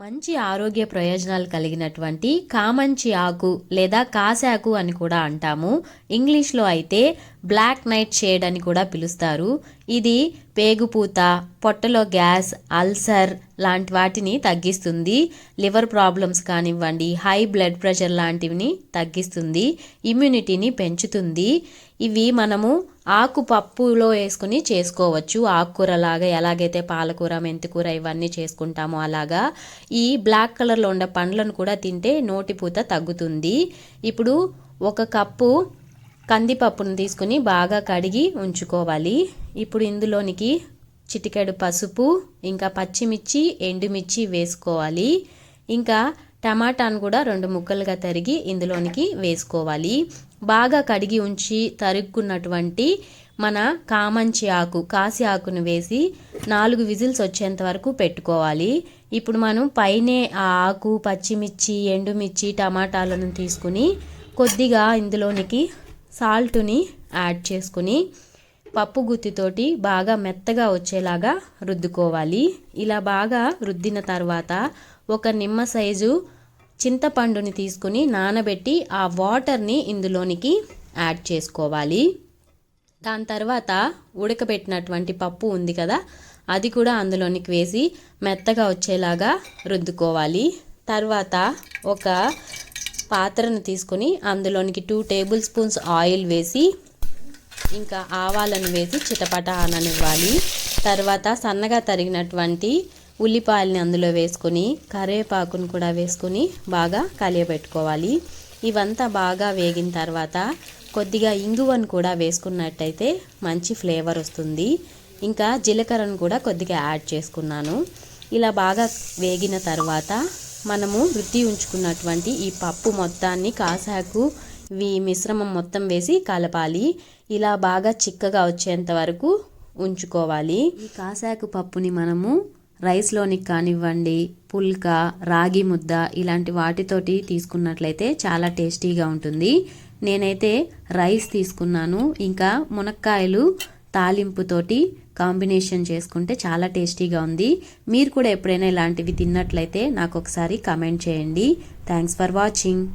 మంచి ఆరోగ్య ప్రయోజనాలు కలిగినటువంటి కామంచి ఆకు లేదా కాసాకు అని కూడా అంటాము. ఇంగ్లీష్లో అయితే బ్లాక్ నైట్ షేడ్ అని కూడా పిలుస్తారు. ఇది పేగుపూత పొట్టలో గ్యాస్ అల్సర్ లాంటి వాటిని తగ్గిస్తుంది. లివర్ ప్రాబ్లమ్స్ కానివ్వండి హై బ్లడ్ ప్రెషర్ లాంటివిని తగ్గిస్తుంది. ఇమ్యూనిటీని పెంచుతుంది. ఇవి మనము ఆకు పప్పులో వేసుకుని చేసుకోవచ్చు. ఆకుకూరలాగా ఎలాగైతే పాలకూర మెంతికూర ఇవన్నీ చేసుకుంటామో అలాగా ఈ బ్లాక్ కలర్లో ఉండే పండ్లను కూడా తింటే నోటిపూత తగ్గుతుంది. ఇప్పుడు ఒక కప్పు కందిపప్పును తీసుకుని బాగా కడిగి ఉంచుకోవాలి. ఇప్పుడు ఇందులోనికి చిటికెడు పసుపు ఇంకా పచ్చిమిర్చి ఎండుమిర్చి వేసుకోవాలి. ఇంకా టమాటాను కూడా రెండు ముక్కలుగా తరిగి ఇందులోనికి వేసుకోవాలి. బాగా కడిగి ఉంచి తరుక్కున్నటువంటి మన కామంచి ఆకు కాసి ఆకును వేసి నాలుగు విజిల్స్ వచ్చేంత వరకు పెట్టుకోవాలి. ఇప్పుడు మనం పైనే ఆ ఆకు పచ్చిమిర్చి ఎండుమిర్చి టమాటాలను తీసుకుని కొద్దిగా ఇందులోనికి సాల్ట్ని యాడ్ చేసుకుని పప్పు గుత్తితోటి బాగా మెత్తగా వచ్చేలాగా రుద్దుకోవాలి. ఇలా బాగా రుద్దిన తర్వాత ఒక నిమ్మ సైజు చింతపండుని తీసుకుని నానబెట్టి ఆ వాటర్ని ఇందులోనికి యాడ్ చేసుకోవాలి. దాని తర్వాత ఉడకబెట్టినటువంటి పప్పు ఉంది కదా అది కూడా అందులోనికి వేసి మెత్తగా వచ్చేలాగా రుద్దుకోవాలి. తర్వాత ఒక పాత్రను తీసుకొని అందులోనికి టూ టేబుల్ స్పూన్స్ ఆయిల్ వేసి ఇంకా ఆవాలను వేసి చిటపట అననివ్వాలి తర్వాత సన్నగా తరిగినటువంటి ఉల్లిపాయలని అందులో వేసుకొని కరివేపాకును కూడా వేసుకొని బాగా కలియబెట్టుకోవాలి. ఇవంతా బాగా వేగిన తర్వాత కొద్దిగా ఇంగువను కూడా వేసుకున్నట్టయితే మంచి ఫ్లేవర్ వస్తుంది. ఇంకా జీలకర్రను కూడా కొద్దిగా యాడ్ చేసుకున్నాను. ఇలా బాగా వేగిన తర్వాత మనము వృత్తి ఉంచుకున్నటువంటి ఈ పప్పు మొత్తాన్ని కాసాకు ఈ మిశ్రమం మొత్తం వేసి కలపాలి. ఇలా బాగా చిక్కగా వచ్చేంత వరకు ఉంచుకోవాలి. ఈ కాసాకు పప్పుని మనము రైస్లోనికి కానివ్వండి పుల్కా రాగి ముద్ద ఇలాంటి వాటితోటి తీసుకున్నట్లయితే చాలా టేస్టీగా ఉంటుంది. నేనైతే రైస్ తీసుకున్నాను. ఇంకా మునక్కాయలు తాలింపుతోటి కాంబినేషన్ చేసుకుంటే చాలా టేస్టీగా ఉంది. మీరు కూడా ఎప్పుడైనా ఇలాంటివి తిన్నట్లయితే నాకు ఒకసారి కమెంట్ చేయండి. Thanks for watching.